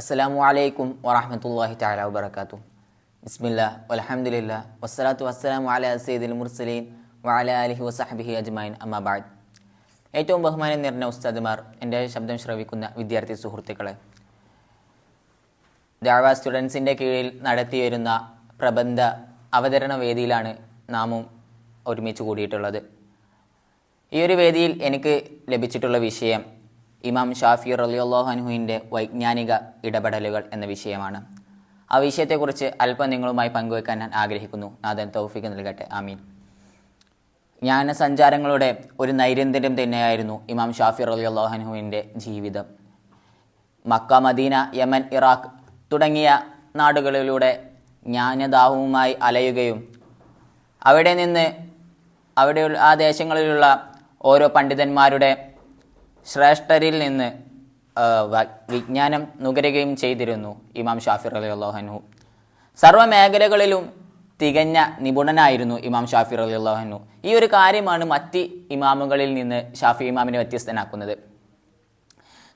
അസ്സലാമു അലൈക്കും വറഹമത്തല്ലാഹി തആല വബറകാതു ബിസ്മില്ല അലഹമുല്ല വസ്സലാത്തു വസ്സലാമു അലാ സയ്യിദിൽ മുർസലീൻ വഅലാ ആലിഹി വസഹബിഹി അജ്മഈൻ. അമ്മാ ബഅദ്. ഏറ്റവും ബഹുമാനം നിറഞ്ഞ ഉസ്താദുമാർ എന്റെ ശബ്ദം ശ്രവിക്കുന്ന വിദ്യാർത്ഥി സുഹൃത്തുക്കളെ. ദാവ സ്റ്റുഡൻസിന്റെ കീഴിൽ നടത്തിവരുന്ന പ്രബന്ധ അവതരണ വേദിയിലാണ് നാമും ഒരുമിച്ച് കൂടിയിട്ടുള്ളത്. ഈ ഒരു വേദിയിൽ എനിക്ക് ലഭിച്ചിട്ടുള്ള വിഷയം ഇമാം ഷാഫി റലിയുള്ളാഹനുഹുവിന്റെ വൈജ്ഞാനിക ഇടപെടലുകൾ എന്ന വിഷയമാണ്. ആ വിഷയത്തെക്കുറിച്ച് അല്പം നിങ്ങളുമായി പങ്കുവെക്കാൻ ഞാൻ ആഗ്രഹിക്കുന്നു. നാദൻ തൗഫിക്ക് നൽകട്ടെ. ആമീൻ. ജ്ഞാനസഞ്ചാരങ്ങളുടെ ഒരു നൈരന്തര്യം തന്നെയായിരുന്നു ഇമാം ഷാഫി റലിയുള്ളാഹനുഹുവിന്റെ ജീവിതം. മക്ക മദീന യമൻ ഇറാഖ് തുടങ്ങിയ നാടുകളിലൂടെ ജ്ഞാനദാഹവുമായി അലയുകയും അവിടെ നിന്ന് അവിടെ ആ ദേശങ്ങളിലുള്ള ഓരോ പണ്ഡിതന്മാരുടെ ശ്രേഷ്ഠരിൽ നിന്ന് വിജ്ഞാനം നുകരുകയും ചെയ്തിരുന്നു ഇമാം ഷാഫി അലി അള്ളാഹനു സർവ മേഖലകളിലും തികഞ്ഞ നിപുണനായിരുന്നു ഇമാം ഷാഫി അലി അള്ളാഹനു ഈ ഒരു കാര്യമാണ് മറ്റ് ഇമാമുകളിൽ നിന്ന് ഷാഫി ഇമാമിനെ വ്യത്യസ്തനാക്കുന്നത്.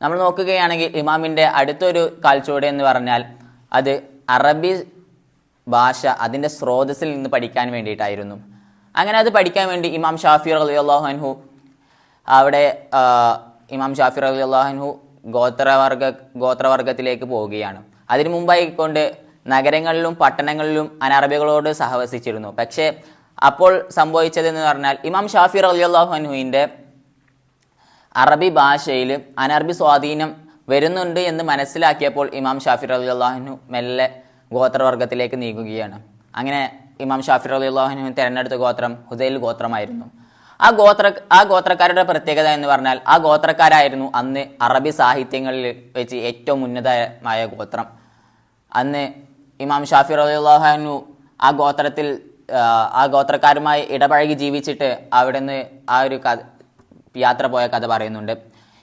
നമ്മൾ നോക്കുകയാണെങ്കിൽ ഇമാമിന്റെ അടുത്തൊരു കാൽച്ചുവട് എന്ന് പറഞ്ഞാൽ അത് അറബി ഭാഷ അതിന്റെ സ്രോതസ്സിൽ നിന്ന് പഠിക്കാൻ വേണ്ടിയിട്ടായിരുന്നു. അങ്ങനെ അത് പഠിക്കാൻ വേണ്ടി ഇമാം ഷാഫി അലി അൻഹു അവിടെ ഇമാം ഷാഫി അലി അള്ളാഹിൻഹു ഗോത്രവർഗ ഗോത്രവർഗത്തിലേക്ക് പോവുകയാണ്. അതിനു മുമ്പായി കൊണ്ട് നഗരങ്ങളിലും പട്ടണങ്ങളിലും അനറബികളോട് സഹവസിച്ചിരുന്നു. പക്ഷേ അപ്പോൾ സംഭവിച്ചതെന്ന് പറഞ്ഞാൽ ഇമാം ഷാഫി അലി അള്ളാഹുഹുവിന്റെ അറബി ഭാഷയിൽ അനറബി സ്വാധീനം വരുന്നുണ്ട് എന്ന് മനസ്സിലാക്കിയപ്പോൾ ഇമാം ഷാഫിർ അലി അള്ളാഹുനു മെല്ലെ ഗോത്രവർഗത്തിലേക്ക് നീങ്ങുകയാണ്. അങ്ങനെ ഇമാം ഷാഫിർ അലി അള്ളാഹുനു തിരഞ്ഞെടുത്ത ഗോത്രം ഹുദൈൽ ഗോത്രമായിരുന്നു. ആ ഗോത്ര ആ ഗോത്രക്കാരുടെ പ്രത്യേകത എന്ന് പറഞ്ഞാൽ ആ ഗോത്രക്കാരായിരുന്നു അന്ന് അറബി സാഹിത്യങ്ങളിൽ വെച്ച് ഏറ്റവും ഉന്നതമായ ഗോത്രം. അന്ന് ഇമാം ഷാഫി റഹ്ലാഹനു ആ ഗോത്രത്തിൽ ആ, ഗോത്രക്കാരുമായി ഇടപഴകി ജീവിച്ചിട്ട് അവിടെ നിന്ന് ആ ഒരു കഥ യാത്ര പോയ കഥ പറയുന്നുണ്ട്.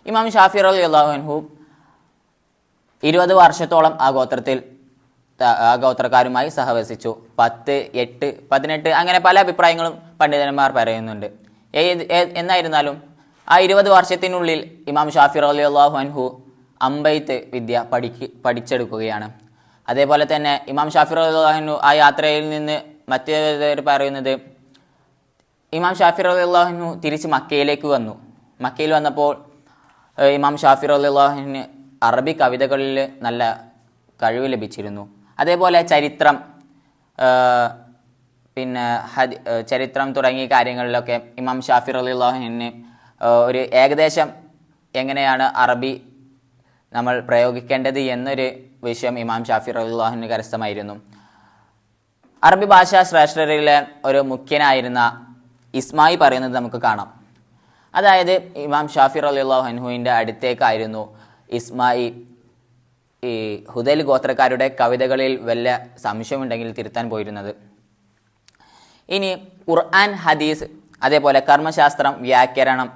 ഇമാം ഷാഫി റഹ്ലാഹനു ഇരുപത് വർഷത്തോളം ആ ഗോത്രത്തിൽ ആ ഗോത്രക്കാരുമായി സഹവസിച്ചു. പത്ത് എട്ട് പതിനെട്ട് അങ്ങനെ പല അഭിപ്രായങ്ങളും പണ്ഡിതന്മാർ പറയുന്നുണ്ട്. എന്നായിരുന്നാലും ആ ഇരുപത് വർഷത്തിനുള്ളിൽ ഇമാം ഷാഫി അലി അള്ളാഹു അൻഹു അമ്പെയ്ത്ത് വിദ്യ പഠിക്ക് പഠിച്ചെടുക്കുകയാണ്. അതേപോലെ തന്നെ ഇമാം ഷാഫി അള്ളാഹു ആ യാത്രയിൽ നിന്ന് മറ്റേവർ പറയുന്നത് ഇമാം ഷാഫി അള്ളാഹുനു തിരിച്ച് മക്കയിലേക്ക് വന്നു. മക്കയിൽ വന്നപ്പോൾ ഇമാം ഷാഫി അള്ളാഹുവിന് അറബി കവിതകളിൽ നല്ല കഴിവ് ലഭിച്ചിരുന്നു. അതേപോലെ ചരിത്രം പിന്നെ ഹദി ചരിത്രം തുടങ്ങിയ കാര്യങ്ങളിലൊക്കെ ഇമാം ഷാഫി അള്ളാഹുവിന് ഒരു ഏകദേശം എങ്ങനെയാണ് അറബി നമ്മൾ പ്രയോഗിക്കേണ്ടത് എന്നൊരു വിഷയം ഇമാം ഷാഫി അള്ളാഹുവിന് കരസ്ഥമായിരുന്നു. അറബി ഭാഷാ ശ്രേഷ്ഠരിലെ ഒരു മുഖ്യനായിരുന്ന ഇസ്മായി പറയുന്നത് നമുക്ക് കാണാം. അതായത് ഇമാം ഷാഫിർ അലി ഹൻഹുവിന്റെ അടുത്തേക്കായിരുന്നു ഇസ്മായി ഈ ഹുദൽ ഗോത്രക്കാരുടെ കവിതകളിൽ വല്ല സംശയമുണ്ടെങ്കിൽ തിരുത്താൻ പോയിരുന്നത്. ഇനി ഖുർആൻ ഹദീസ് അതേപോലെ കർമ്മശാസ്ത്രം വ്യാകരണം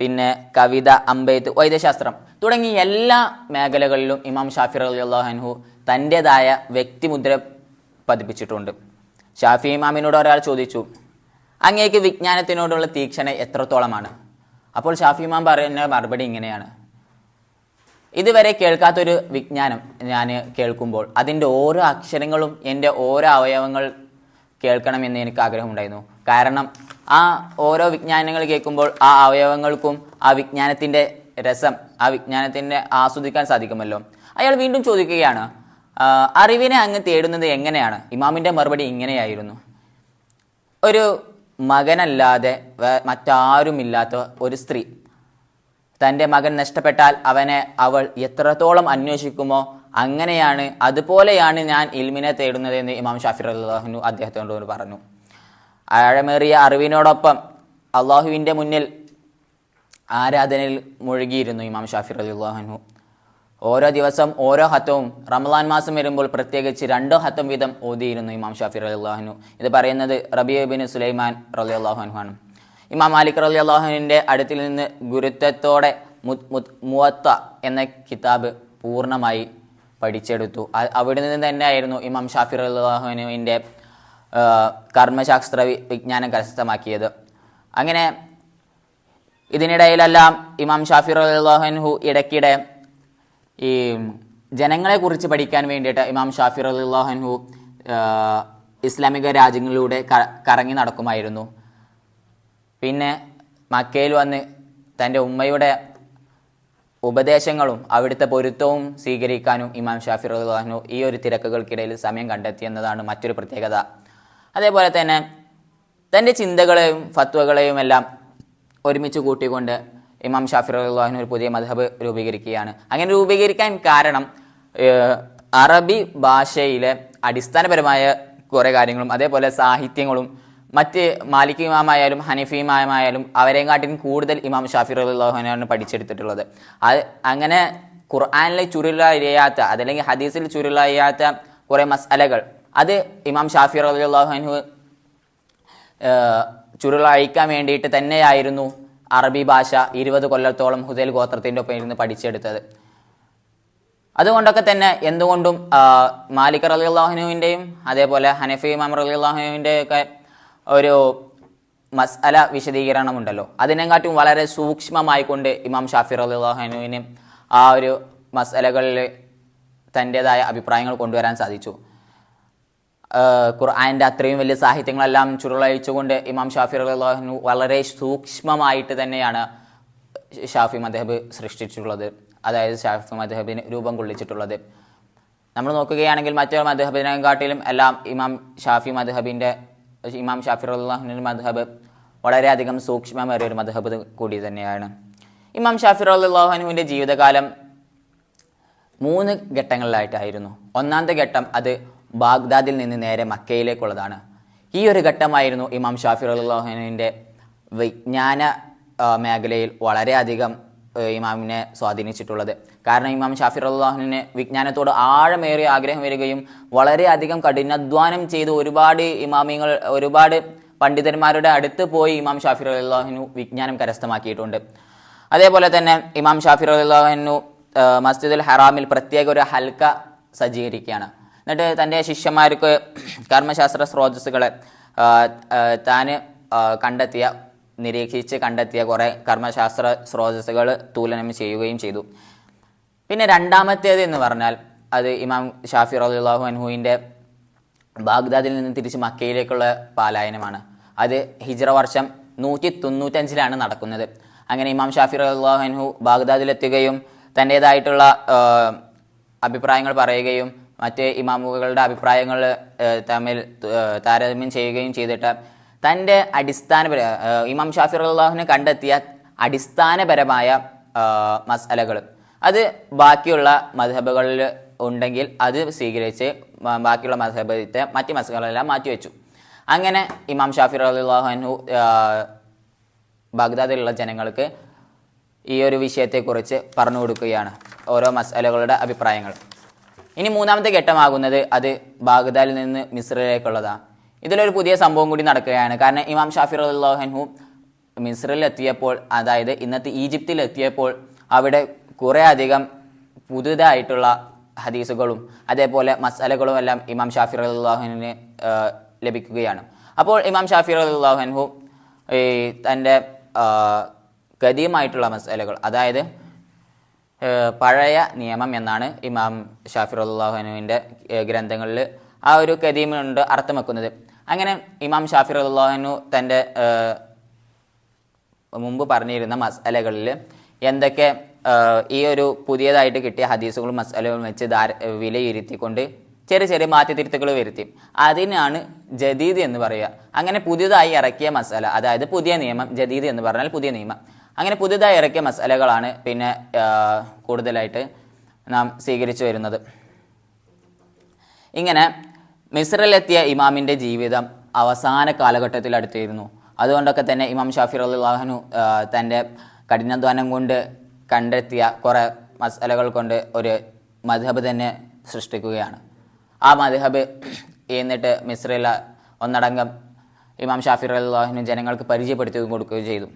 പിന്നെ കവിത അമ്പെയ്ത്ത് വൈദ്യശാസ്ത്രം തുടങ്ങി എല്ലാ മേഖലകളിലും ഇമാം ഷാഫി അള്ളാഹു തന്റേതായ വ്യക്തിമുദ്ര പതിപ്പിച്ചിട്ടുണ്ട്. ഷാഫി ഇമാമിനോട് ഒരാൾ ചോദിച്ചു അങ്ങേക്ക് വിജ്ഞാനത്തിനോടുള്ള തീക്ഷണ എത്രത്തോളമാണ്? അപ്പോൾ ഷാഫി ഇമാം പറയുന്ന മറുപടി ഇങ്ങനെയാണ്. ഇതുവരെ കേൾക്കാത്തൊരു വിജ്ഞാനം ഞാൻ കേൾക്കുമ്പോൾ അതിന്റെ ഓരോ അക്ഷരങ്ങളും എന്റെ ഓരോ അവയവങ്ങൾ കേൾക്കണമെന്ന് എനിക്ക് ആഗ്രഹമുണ്ടായിരുന്നു. കാരണം ആ ഓരോ വിജ്ഞാനങ്ങൾ കേൾക്കുമ്പോൾ ആ അവയവങ്ങൾക്കും ആ വിജ്ഞാനത്തിന്റെ രസം ആ വിജ്ഞാനത്തിന്റെ ആസ്വദിക്കാൻ സാധിക്കുമല്ലോ. അയാൾ വീണ്ടും ചോദിക്കുകയാണ് അറിവിനെ അങ്ങ് തേടുന്നത് എങ്ങനെയാണ്? ഇമാമിന്റെ മറുപടി ഇങ്ങനെയായിരുന്നു. ഒരു മകനല്ലാതെ മറ്റാരുമില്ലാത്ത ഒരു സ്ത്രീ. തന്റെ മകൻ നഷ്ടപ്പെട്ടാൽ അവനെ അവൾ എത്രത്തോളം അന്വേഷിക്കുമോ അങ്ങനെയാണ് അതുപോലെയാണ് ഞാൻ ഇൽമിനെ തേടുന്നത് എന്ന് ഇമാം ഷാഫിർ അള്ളാഹുനു അദ്ദേഹത്തോട് പറഞ്ഞു. ആഴമേറിയ അറിവിനോടൊപ്പം അള്ളാഹുവിന്റെ മുന്നിൽ ആരാധനയിൽ മുഴുകിയിരുന്നു ഇമാം ഷാഫിർ അള്ളാഹുനു ഓരോ ദിവസം ഓരോ ഹത്തവും റമദാൻ മാസം വരുമ്പോൾ പ്രത്യേകിച്ച് രണ്ടോ ഹത്തം വീതം ഓതിയിരുന്നു ഇമാം ഷാഫിർ അള്ളാഹുനു ഇത് പറയുന്നത് റബിയബിൻ സുലൈമാൻ റലി അള്ളാഹുനു ആണ്. ഇമാം മാലിക് റലി അള്ളാഹുനുവിന്റെ അടുത്തിൽ നിന്ന് ഗുരുത്വത്തോടെ മുവത്ത എന്ന കിതാബ് പൂർണമായി പഠിച്ചെടുത്തു. അവിടെ നിന്ന് തന്നെയായിരുന്നു ഇമാം ഷാഫിർ അള്ളാഹുനുവിന്റെ കർമ്മശാസ്ത്ര വിജ്ഞാനം കരസ്ഥമാക്കിയത്. അങ്ങനെ ഇതിനിടയിലെല്ലാം ഇമാം ഷാഫി റഹ്ലാഹൻഹു ഇടയ്ക്കിടെ ഈ ജനങ്ങളെക്കുറിച്ച് പഠിക്കാൻ വേണ്ടിയിട്ട് ഇമാം ഷാഫി റലിള്ളാഹു ഇസ്ലാമിക രാജ്യങ്ങളിലൂടെ കറങ്ങി നടക്കുമായിരുന്നു. പിന്നെ മക്കയിൽ വന്ന് തന്റെ ഉമ്മയുടെ ഉപദേശങ്ങളും അവിടുത്തെ പൊരുത്തവും സ്വീകരിക്കാനും ഇമാം ഷാഫി റഹ്ലാഹു ഈ ഒരു തിരക്കുകൾക്കിടയിൽ സമയം കണ്ടെത്തി എന്നതാണ് മറ്റൊരു പ്രത്യേകത. അതേപോലെ തന്നെ തന്റെ ചിന്തകളെയും ഫത്വകളെയും എല്ലാം ഒരുമിച്ച് കൂട്ടിക്കൊണ്ട് ഇമാം ഷാഫി റഹ്ലാഹുവിന് ഒരു പുതിയ മധബ് രൂപീകരിക്കുകയാണ്. അങ്ങനെ രൂപീകരിക്കാൻ കാരണം അറബി ഭാഷയിലെ അടിസ്ഥാനപരമായ കുറേ കാര്യങ്ങളും അതേപോലെ സാഹിത്യങ്ങളും മറ്റ് മാലിക് ഇമാമായാലും ഹനഫി ഇമാമായാലും അവരെയും കൂടുതൽ ഇമാം ഷാഫി അള്ളാഹുനാണ് പഠിച്ചെടുത്തിട്ടുള്ളത്. അത് അങ്ങനെ ഖുർആാനിലെ ചുരുളറിയാത്ത അതല്ലെങ്കിൽ ഹദീസിൽ ചുരുളറിയാത്ത കുറേ മസാലകൾ അത് ഇമാം ഷാഫി അള്ളാഹുനു ചുരുളഴിക്കാൻ വേണ്ടിയിട്ട് തന്നെയായിരുന്നു അറബി ഭാഷ ഇരുപത് കൊല്ലത്തോളം ഹുദൈൽ ഗോത്രത്തിന്റെ ഒപ്പം ഇരുന്ന് പഠിച്ചെടുത്തത്. അതുകൊണ്ടൊക്കെ തന്നെ എന്തുകൊണ്ടും മാലിക് റലി അള്ളാഹുനുവിന്റെയും അതേപോലെ ഹനഫി ഇമാം റലി അള്ളാഹുനുവിന്റെ ഒക്കെ ഒരു മസ്അല വിശദീകരണം ഉണ്ടല്ലോ അതിനെക്കാട്ടും വളരെ സൂക്ഷ്മമായിക്കൊണ്ട് ഇമാം ഷാഫി റലി അള്ളാഹുനുവിന് ആ ഒരു മസലകളിൽ തന്റേതായ അഭിപ്രായങ്ങൾ കൊണ്ടുവരാൻ സാധിച്ചു. ഖുർആാന്റെ അത്രയും വലിയ സാഹിത്യങ്ങളെല്ലാം ചുരുളഴിച്ചുകൊണ്ട് ഇമാം ഷാഫി റഹ്ലാഹു വളരെ സൂക്ഷ്മമായിട്ട് തന്നെയാണ് ഷാഫി മദഹബ് സൃഷ്ടിച്ചിട്ടുള്ളത്. അതായത് ഷാഫി മദഹബിന് രൂപം കൊള്ളിച്ചിട്ടുള്ളത്. നമ്മൾ നോക്കുകയാണെങ്കിൽ മറ്റൊരു മദഹബിനെക്കാട്ടിലും എല്ലാം ഇമാം ഷാഫി മദഹബിന്റെ ഇമാം ഷാഫി അള്ളാഹുവിന്റെ മദഹബ് വളരെയധികം സൂക്ഷ്മമേറിയ ഒരു മദഹബ് കൂടി തന്നെയാണ്. ഇമാം ഷാഫി അള്ളാഹുവിന്റെ ജീവിതകാലം മൂന്ന് ഘട്ടങ്ങളിലായിട്ടായിരുന്നു. ഒന്നാമത്തെ ഘട്ടം അത് ബാഗ്ദാദിൽ നിന്ന് നേരെ മക്കയിലേക്കുള്ളതാണ്. ഈ ഒരു ഘട്ടമായിരുന്നു ഇമാം ഷാഫി അള്ളാഹുവിന്റെ വിജ്ഞാന മേഖലയിൽ വളരെയധികം ഇമാമിനെ സ്വാധീനിച്ചിട്ടുള്ളത്. കാരണം ഇമാം ഷാഫി അള്ളാഹുവിന് വിജ്ഞാനത്തോട് ആഴമേറിയ ആഗ്രഹം വരികയും വളരെയധികം കഠിനാധ്വാനം ചെയ്ത് ഒരുപാട് ഇമാമിങ്ങൾ ഒരുപാട് പണ്ഡിതന്മാരുടെ അടുത്ത് പോയി ഇമാം ഷാഫി അള്ളാഹുനു വിജ്ഞാനം കരസ്ഥമാക്കിയിട്ടുണ്ട്. അതേപോലെ തന്നെ ഇമാം ഷാഫി റഹ്ലാഹിനു മസ്ജിദുൽ ഹറാമിൽ പ്രത്യേക ഒരു ഹൽക്ക സജ്ജീകരിക്കുകയാണ്. എന്നിട്ട് തന്റെ ശിഷ്യന്മാർക്ക് കർമ്മശാസ്ത്ര സ്രോതസ്സുകളെ താൻ കണ്ടെത്തിയ നിരീക്ഷിച്ച് കണ്ടെത്തിയ കുറേ കർമ്മശാസ്ത്ര സ്രോതസ്സുകൾ തൂലനം ചെയ്യുകയും ചെയ്തു. പിന്നെ രണ്ടാമത്തേത് എന്ന് പറഞ്ഞാൽ അത് ഇമാം ഷാഫി റഹ്ലാഹു അൻഹുവിന്റെ ബാഗ്ദാദിൽ നിന്ന് തിരിച്ച് മക്കയിലേക്കുള്ള പാലായനമാണ്. അത് ഹിജ്റ വർഷം നൂറ്റി തൊണ്ണൂറ്റഞ്ചിലാണ് നടക്കുന്നത്. അങ്ങനെ ഇമാം ഷാഫി അള്ളാഹു ബാഗ്ദാദിലെത്തുകയും തന്റേതായിട്ടുള്ള അഭിപ്രായങ്ങൾ പറയുകയും മറ്റ് ഇമാമുകളുടെ അഭിപ്രായങ്ങൾ തമ്മിൽ താരതമ്യം ചെയ്യുകയും ചെയ്തിട്ട് തന്റെ അടിസ്ഥാനപര ഇമാം ഷാഫി അള്ളാഹുവിനെ കണ്ടെത്തിയ അടിസ്ഥാനപരമായ മസാലകൾ അത് ബാക്കിയുള്ള മധബുകളിൽ ഉണ്ടെങ്കിൽ അത് സ്വീകരിച്ച് ബാക്കിയുള്ള മധബത്തെ മറ്റ് മസലകളെല്ലാം മാറ്റിവെച്ചു. അങ്ങനെ ഇമാം ഷാഫി അള്ളാഹു ബാഗ്ദാദിലുള്ള ജനങ്ങൾക്ക് ഈ ഒരു വിഷയത്തെക്കുറിച്ച് പറഞ്ഞു കൊടുക്കുകയാണ്. ഓരോ മസാലകളുടെ അഭിപ്രായങ്ങൾ. ഇനി മൂന്നാമത്തെ ഘട്ടമാകുന്നത് അത് ബാഗ്ദാദിൽ നിന്ന് മിസ്രിലേക്കുള്ളതാണ്. ഇതിലൊരു പുതിയ സംഭവം കൂടി നടക്കുകയാണ്. കാരണം ഇമാം ഷാഫി അള്ളാഹു മിസ്രിൽ എത്തിയപ്പോൾ അതായത് ഇന്നത്തെ ഈജിപ്തിൽ എത്തിയപ്പോൾ അവിടെ കുറേ അധികം പുതുതായിട്ടുള്ള ഹദീസുകളും അതേപോലെ മസാലകളും എല്ലാം ഇമാം ഷാഫി അള്ളാഹുവിന് ലഭിക്കുകയാണ്. അപ്പോൾ ഇമാം ഷാഫി അള്ളാഹുഹു ഈ തന്റെ ഗതിയുമായിട്ടുള്ള മസാലകൾ അതായത് പഴയ നിയമം എന്നാണ് ഇമാം ഷാഫി അള്ളാഹുനുവിന്റെ ഗ്രന്ഥങ്ങളിൽ ആ ഒരു കദീമുണ്ട് അർത്ഥം വെക്കുന്നത്. അങ്ങനെ ഇമാം ഷാഫി അള്ളാഹനു തന്റെ മുമ്പ് പറഞ്ഞിരുന്ന മസാലകളിൽ എന്തൊക്കെ ഈ ഒരു പുതിയതായിട്ട് കിട്ടിയ ഹദീസുകളും മസാലകളും വെച്ച് ധാര വിലയിരുത്തിക്കൊണ്ട് ചെറിയ ചെറിയ മാറ്റിത്തിരുത്തുകൾ വരുത്തി. അതിനാണ് ജദീദ് എന്ന് പറയുക. അങ്ങനെ പുതിയതായി ഇറക്കിയ മസാല അതായത് പുതിയ നിയമം ജദീദ് എന്ന് പറഞ്ഞാൽ പുതിയ നിയമം. അങ്ങനെ പുതിയതായി ഇറക്കിയ മസാലകളാണ് പിന്നെ കൂടുതലായിട്ട് നാം സ്വീകരിച്ചു വരുന്നത്. ഇങ്ങനെ മിസ്രിലെത്തിയ ഇമാമിന്റെ ജീവിതം അവസാന കാലഘട്ടത്തിൽ അടുത്തിരുന്നു. അതുകൊണ്ടൊക്കെ തന്നെ ഇമാം ഷാഫി അള്ളാഹനു തന്റെ കഠിനാധ്വാനം കൊണ്ട് കണ്ടെത്തിയ കുറേ മസാലകൾ കൊണ്ട് ഒരു മധബ് തന്നെ സൃഷ്ടിക്കുകയാണ്. ആ മധബ് എന്നിട്ട് മിസ്രയില ഒന്നടങ്കം ഇമാം ഷാഫി അള്ളാഹനു ജനങ്ങൾക്ക് പരിചയപ്പെടുത്തി കൊടുക്കുകയും ചെയ്തു.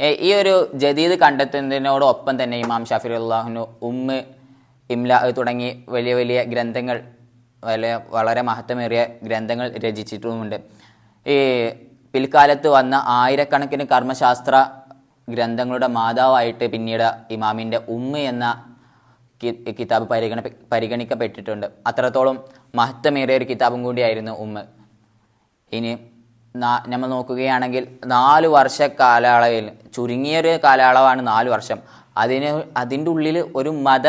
ഈ ഒരു ജദീദ് കണ്ടെത്തുന്നതിനോടൊപ്പം തന്നെ ഇമാം ഷാഫി അള്ളാഹുനു ഉമ്മ് ഇംല തുടങ്ങി വലിയ വലിയ ഗ്രന്ഥങ്ങൾ വലിയ വളരെ മഹത്വമേറിയ ഗ്രന്ഥങ്ങൾ രചിച്ചിട്ടുമുണ്ട്. ഈ പിൽക്കാലത്ത് വന്ന ആയിരക്കണക്കിന് കർമ്മശാസ്ത്ര ഗ്രന്ഥങ്ങളുടെ മാതാവായിട്ട് പിന്നീട് ഇമാമിന്റെ ഉമ്മ എന്ന കിതാബ് പരിഗണ പരിഗണിക്കപ്പെട്ടിട്ടുണ്ട്. അത്രത്തോളം മഹത്വമേറിയ ഒരു കിതാബും കൂടിയായിരുന്നു ഉമ്മ. ഇനി നമ്മൾ നോക്കുകയാണെങ്കിൽ നാല് വർഷ കാലയളവിൽ ചുരുങ്ങിയൊരു കാലയളവാണ് നാല് വർഷം. അതിന് അതിന്റെ ഉള്ളിൽ ഒരു മത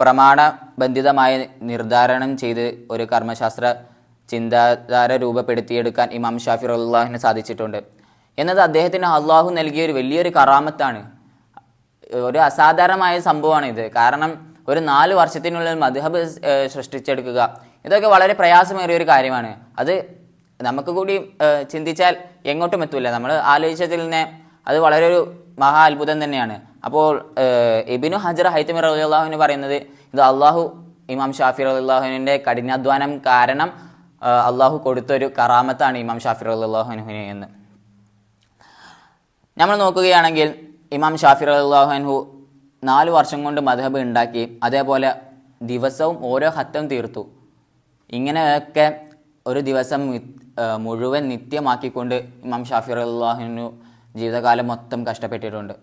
പ്രമാണബന്ധിതമായി നിർദ്ധാരണം ചെയ്ത് ഒരു കർമ്മശാസ്ത്ര ചിന്താധാര രൂപപ്പെടുത്തിയെടുക്കാൻ ഇമാം ഷാഫി അള്ളാഹിന് സാധിച്ചിട്ടുണ്ട്. എന്നത് അദ്ദേഹത്തിന് അള്ളാഹു നൽകിയ ഒരു വലിയൊരു കറാമത്താണ്. ഒരു അസാധാരണമായ സംഭവമാണ് ഇത് കാരണം ഒരു നാല് വർഷത്തിനുള്ളിൽ മധുഹബ് സൃഷ്ടിച്ചെടുക്കുക ഇതൊക്കെ വളരെ പ്രയാസമേറിയ ഒരു കാര്യമാണ്. അത് നമുക്ക് കൂടി ചിന്തിച്ചാൽ എങ്ങോട്ടും എത്തൂല. നമ്മൾ ആലോചിച്ചതിൽ നിന്ന് അത് വളരെ ഒരു മഹാ അത്ഭുതം തന്നെയാണ്. അപ്പോൾ ഹജറ ഹജർ ഹൈത്തമി അള്ളാഹുവിന് പറയുന്നത് ഇത് അള്ളാഹു ഇമാം ഷാഫി അള്ളാഹുവിന്റെ കഠിനാധ്വാനം കാരണം അള്ളാഹു കൊടുത്തൊരു കറാമത്താണ് ഇമാം ഷാഫി റഹുല്ലാഹുവിന് എന്ന്. നമ്മൾ നോക്കുകയാണെങ്കിൽ ഇമാം ഷാഫി അള്ളാഹു നാല് വർഷം കൊണ്ട് മധബ് ഉണ്ടാക്കി അതേപോലെ ദിവസവും ഓരോ ഹത്തം തീർത്തു. ഇങ്ങനെയൊക്കെ ഒരു ദിവസം മുഴുവൻ നിത്യമാക്കിക്കൊണ്ട് ഇമാം ഷാഫി അള്ളാഹുനു ജീവിതകാലം മൊത്തം കഷ്ടപ്പെട്ടിട്ടുണ്ട്.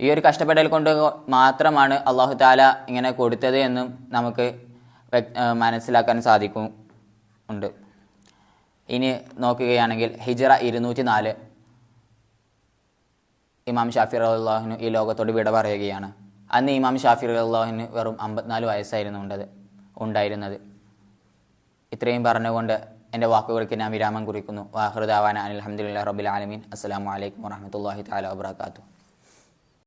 ഈ ഒരു കഷ്ടപ്പെടൽ കൊണ്ട് മാത്രമാണ് അള്ളാഹു താല ഇങ്ങനെ കൊടുത്തത് എന്നും നമുക്ക് മനസ്സിലാക്കാൻ സാധിക്കും ഉണ്ട്. ഇനി നോക്കുകയാണെങ്കിൽ ഹിജറ ഇരുന്നൂറ്റി നാല് ഇമാം ഷാഫി അള്ളാഹുന് ഈ ലോകത്തോട് വിട പറയുകയാണ്. അന്ന് ഇമാം ഷാഫി അള്ളാഹുന് വെറും അമ്പത്തിനാല് വയസ്സായിരുന്നു ഉണ്ടത് ഉണ്ടായിരുന്നത്. ഇത്രയും പറഞ്ഞുകൊണ്ട് എന്റെ വാക്കുകൾക്ക് ഞാൻ വിരാമം കുറിക്കുന്നു. വാഹൃദാവാന അലഹമുല്ലാ റബുൽ ആലമീൻ. അസ്സാം വലൈക്കും വാഹമത്തല്ലാഹി താല വാബർക്കാത്തു